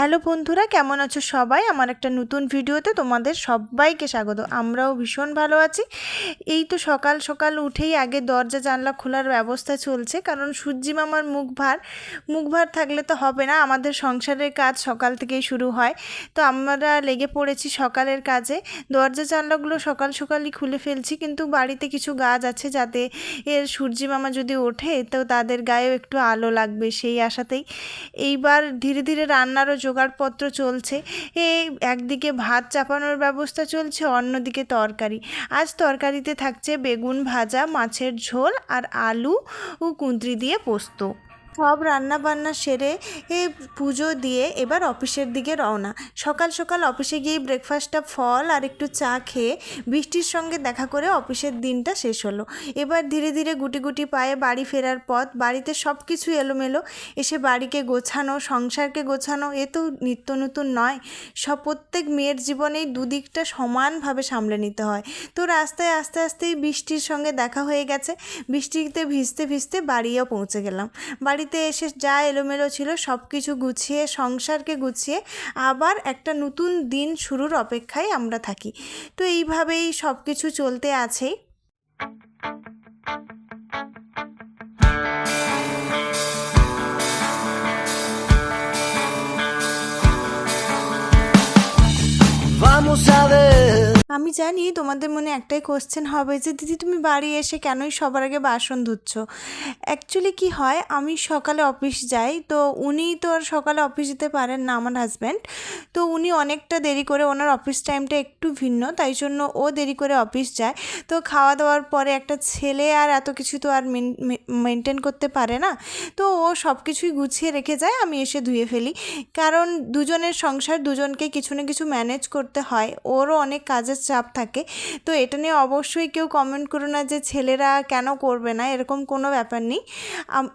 Hello বন্ধুরা, কেমন আছো সবাই? আমার একটা নতুন ভিডিওতে তোমাদের সবাইকে স্বাগত। আমরাও ভীষণ ভালো আছি। এই তো সকাল সকাল উঠেই আগে দরজা জানলা খোলার ব্যবস্থা চলছে, কারণ সূর্যি মামার মুখ ভার মুখ ভার থাকলে তো হবে না। আমাদের সংসারের কাজ সকাল থেকেই শুরু হয়। তো আমরা লেগে পড়েছি সকালের কাজে। দরজা জানলাগুলো সকাল সকালই খুলে ফেলছি, কিন্তু বাড়িতে কিছু গাছ আছে যাতে এর সূর্যি মামা যদি ওঠে, তো তাদের গায়েও একটু আলো লাগবে সেই আশাতেই। এইবার ধীরে ধীরে রান্নারও জোগাড়পত্র চলছে। এই একদিকে ভাত চাপানোর ব্যবস্থা চলছে, অন্যদিকে তরকারি। আজ তরকারিতে থাকছে বেগুন ভাজা, মাছের ঝোল আর আলু ও কুঁদরি দিয়ে পোস্ত। সব রান্না বান্না সেরে এ পুজো দিয়ে এবার অফিসের দিকে রওনা। সকাল সকাল অফিসে গিয়ে ব্রেকফাস্টটা ফল আর একটু চা খেয়ে বৃষ্টির সঙ্গে দেখা করে অফিসের দিনটা শেষ হলো। এবার ধীরে ধীরে গুটি গুটি পায়ে বাড়ি ফেরার পথ, বাড়িতে সব কিছু এলোমেলো। এসে বাড়িকে গোছানো, সংসারকে গোছানো, এ তো নিত্য নতুন নয়। সব প্রত্যেক মেয়ের জীবনেই দুদিকটা সমানভাবে সামলে নিতে হয়। তো রাস্তায় আস্তে আস্তেই বৃষ্টির সঙ্গে দেখা হয়ে গেছে। বৃষ্টিতে ভিজতে ভিজতে বাড়িও পৌঁছে গেলাম। বাড়িতে এসে যা এলোমেলো ছিল সব কিছু গুছিয়ে, সংসারকে গুছিয়ে আবার একটা নতুন দিন শুরুর অপেক্ষায় আমরা থাকি তো এইভাবেই সব কিছু চলতে আছেই Vamos a ver. আমি জানি তোমাদের মনে একটাই কোশ্চেন হবে যে, দিদি, তুমি বাড়ি এসে কেনই সবার আগে বাসন ধুচ্ছ? অ্যাকচুয়ালি কি হয়, আমি সকালে অফিস যাই, তো উনি তো আর সকালে অফিস যেতে পারেন না আমার হাজব্যান্ড তো উনি অনেকটা দেরি করে ওনার অফিস টাইমটা একটু ভিন্ন, তাই জন্য ও দেরি করে অফিস যায়। তো খাওয়া দাওয়ার পরে একটা ছেলে আর এত কিছু তো আর মেনটেন করতে পারে না। তো ও সব কিছুই গুছিয়ে রেখে যায়, আমি এসে ধুয়ে ফেলি। কারণ দুজনের সংসার দুজনকে কিছু না কিছু ম্যানেজ করতে হয়। ওরও অনেক কাজের চাপ থাকে। তো এটা নিয়ে অবশ্যই কেউ কমেন্ট করো না যে ছেলেরা কেন করবে না, এরকম কোনো ব্যাপার নেই।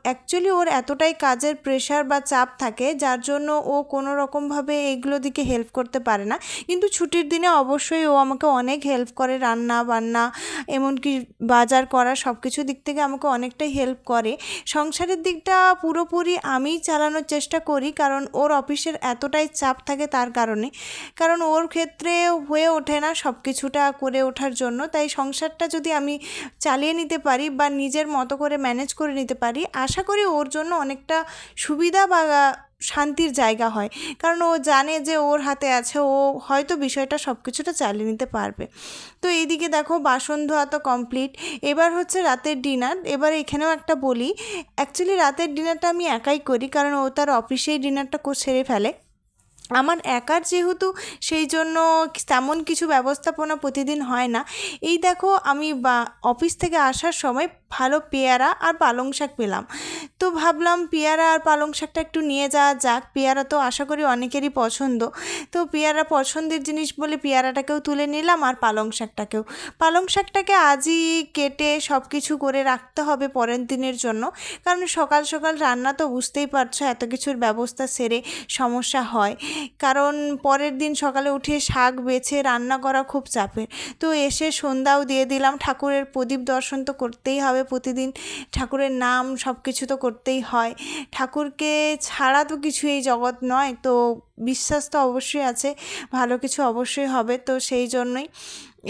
অ্যাকচুয়ালি ওর এতটাই কাজের প্রেশার বা চাপ থাকে, যার জন্য ও কোনো রকমভাবে এগুলো দিকে হেল্প করতে পারে না। কিন্তু ছুটির দিনে অবশ্যই ও আমাকে অনেক হেল্প করে রান্না বান্না এমনকি বাজার করা সব কিছু দিক থেকে আমাকে অনেকটাই হেল্প করে। সংসারের দিকটা পুরোপুরি আমিই চালানোর চেষ্টা করি, কারণ ওর অফিসের এতটাই চাপ থাকে তার কারণে। কারণ ওর ক্ষেত্রে হয়ে ওঠে না সব কিছুটা করে ওঠার জন্য, তাই সংসারটা যদি আমি চালিয়ে নিতে পারি বা নিজের মতো করে ম্যানেজ করে নিতে পারি, আশা করি ওর জন্য অনেকটা সুবিধা বা শান্তির জায়গা হয়। কারণ ও জানে যে ওর হাতে আছে, ও হয়তো বিষয়টা সব কিছুটা চালিয়ে নিতে পারবে। তো এইদিকে দেখো বাসন ধোয়া তো কমপ্লিট এবার হচ্ছে রাতের ডিনার এবার এখানেও একটা বলি অ্যাকচুয়ালি রাতের ডিনারটা আমি একাই করি, কারণ ও তার অফিসেই ডিনারটা সেরে ফেলে। আমার একার যেহেতু সেই জন্য তেমন কিছু ব্যবস্থাপনা প্রতিদিন হয় না। এই দেখো আমি বা অফিস থেকে আসার সময় ভালো পেয়ারা আর পালং শাক পেলাম। তো ভাবলাম পেয়ারা আর পালং শাকটা একটু নিয়ে যাওয়া যাক। পেয়ারা তো আশা করি অনেকেরই পছন্দ। তো পেয়ারা পছন্দের জিনিস বলে পেয়ারাটাকেও তুলে নিলাম আর পালং শাকটাকেও। পালং শাকটাকে আজই কেটে সব কিছু করে রাখতে হবে পরের দিনের জন্য। কারণ সকাল সকাল রান্না তো বুঝতেই পারছ এত কিছুর ব্যবস্থা সেরে সমস্যা হয়। কারণ পরের দিন সকালে উঠে শাক বেছে রান্না করা খুব চাপের তো এসে সন্ধ্যাও দিয়ে দিলাম। ঠাকুরের প্রদীপ দর্শন তো করতেই হবে প্রতিদিন। ঠাকুরের নাম সব কিছু তো করতেই হয়। ঠাকুরকে ছাড়া তো কিছু এই জগৎ নয়। তো বিশ্বাস তো অবশ্যই আছে, ভালো কিছু অবশ্যই হবে, তো সেই জন্যই।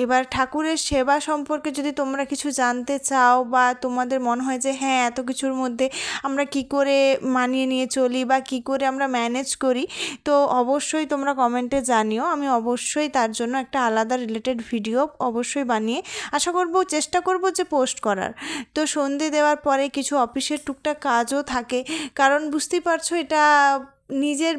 এবার ঠাকুরের সেবা সম্পর্কে যদি তোমরা কিছু জানতে চাও বা তোমাদের মনে হয় যে হ্যাঁ এত কিছুর মধ্যে আমরা কি করে মানিয়ে নিয়ে চলি বা কি করে আমরা ম্যানেজ করি, তো অবশ্যই তোমরা কমেন্টে জানিও। আমি অবশ্যই তার জন্য একটা আলাদা রিলেটেড ভিডিও অবশ্যই বানিয়ে আশা করব, চেষ্টা করব যে পোস্ট করার। তো সন্ধে দেওয়ার পরে কিছু অফিসের টুকটাক কাজও থাকে, কারণ বুঝতেই পারছ এটা নিজের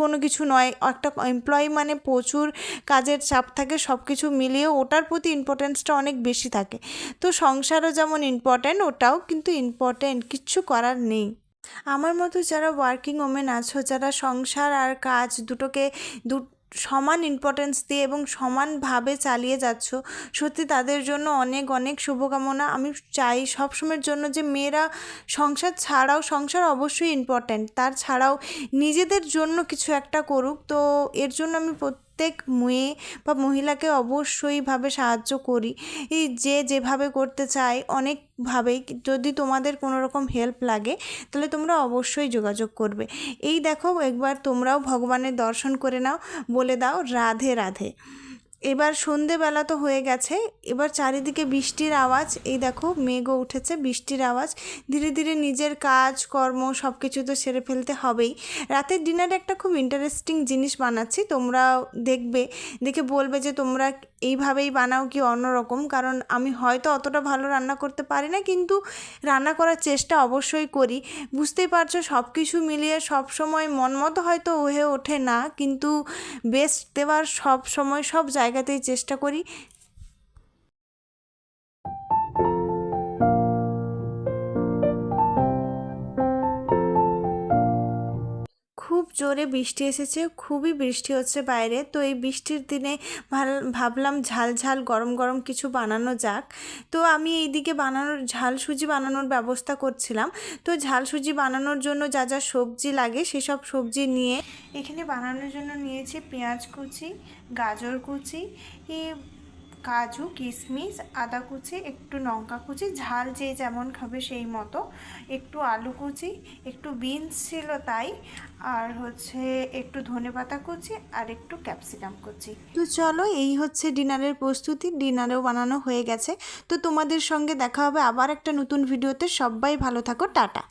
কোনো কিছু নয়। একটা এমপ্লয়ি মানে প্রচুর কাজের চাপ থাকে সব কিছু মিলিয়ে ওটার প্রতি ইম্পর্টেন্সটা অনেক বেশি থাকে। তো সংসারও যেমন ইম্পর্ট্যান্ট ওটাও কিন্তু ইম্পর্ট্যান্ট কিচ্ছু করার নেই। আমার মতো যারা ওয়ার্কিং ওমেন আছো, যারা সংসার আর কাজ দুটোকে দু সমান ইম্পর্টেন্স দিয়ে এবং সমানভাবে চালিয়ে যাচ্ছ, সত্যি তাদের জন্য অনেক অনেক শুভকামনা। আমি চাই সবসময়ের জন্য যে মেয়েরা সংসার ছাড়াও, সংসার অবশ্যই ইম্পর্ট্যান্ট তার ছাড়াও নিজেদের জন্য কিছু একটা করুক। তো এর জন্য আমি প্রত্যেক মেয়ে বা মহিলাকে অবশ্যইভাবে সাহায্য করি। এই যে যেভাবে করতে চায় অনেকভাবেই, যদি তোমাদের কোনো রকম হেল্প লাগে, তাহলে তোমরা অবশ্যই যোগাযোগ করবে। এই দেখো, একবার তোমরাও ভগবানের দর্শন করে নাও, বলে দাও, রাধে রাধে। এবার সন্ধেবেলা তো হয়ে গেছে, এবার চারিদিকে বৃষ্টির আওয়াজ, এই দেখো মেঘও উঠেছে, বৃষ্টির আওয়াজ, ধীরে ধীরে নিজের কাজ, কর্ম সব কিছু তো সেরে ফেলতে হবেই। রাতের ডিনারে একটা খুব ইন্টারেস্টিং জিনিস বানাচ্ছি তোমরাও দেখবে, দেখে বলবে যে তোমরা এইভাবেই বানাও কি অন্যরকম, কারণ আমি হয়তো অতটা ভালো রান্না করতে পারি না, কিন্তু রান্না করার চেষ্টা অবশ্যই করি। বুঝতেই পারছ সব কিছু মিলিয়ে সব সময় মন মতো হয়তো হয়ে ওঠে না, কিন্তু বেস্ট দেওয়ার সব সময় সব জায়গাতেই চেষ্টা করি জোরে বৃষ্টি এসেছে, খুবই বৃষ্টি হচ্ছে বাইরে। তো এই বৃষ্টির দিনে ভাবলাম ঝাল ঝাল গরম গরম কিছু বানানো যাক। তো আমি এইদিকে বানানোর, ঝাল সুজি বানানোর ব্যবস্থা করছিলাম। তো ঝাল সুজি বানানোর জন্য যা যা সবজি লাগে সেসব সবজি নিয়ে, এখানে বানানোর জন্য নিয়েছি পেঁয়াজ কুচি, গাজর কুচি কাজু কিশমিশ আদা কুচি, একটু লঙ্কা কুচি, ঝাল যে যেমন খাবে সেই মতো। একটু আলু কুচি, একটু বিনস ছিল তাই, আর হচ্ছে একটু ধনেপাতা কুচি আর একটু ক্যাপসিকাম কুচি। তো চলো, এই হচ্ছে ডিনারের প্রস্তুতি। ডিনারেও বানানো হয়ে গেছে। তো তোমাদের সঙ্গে দেখা হবে আবার একটা নতুন ভিডিওতে। সবাই ভালো থাকো, টাটা।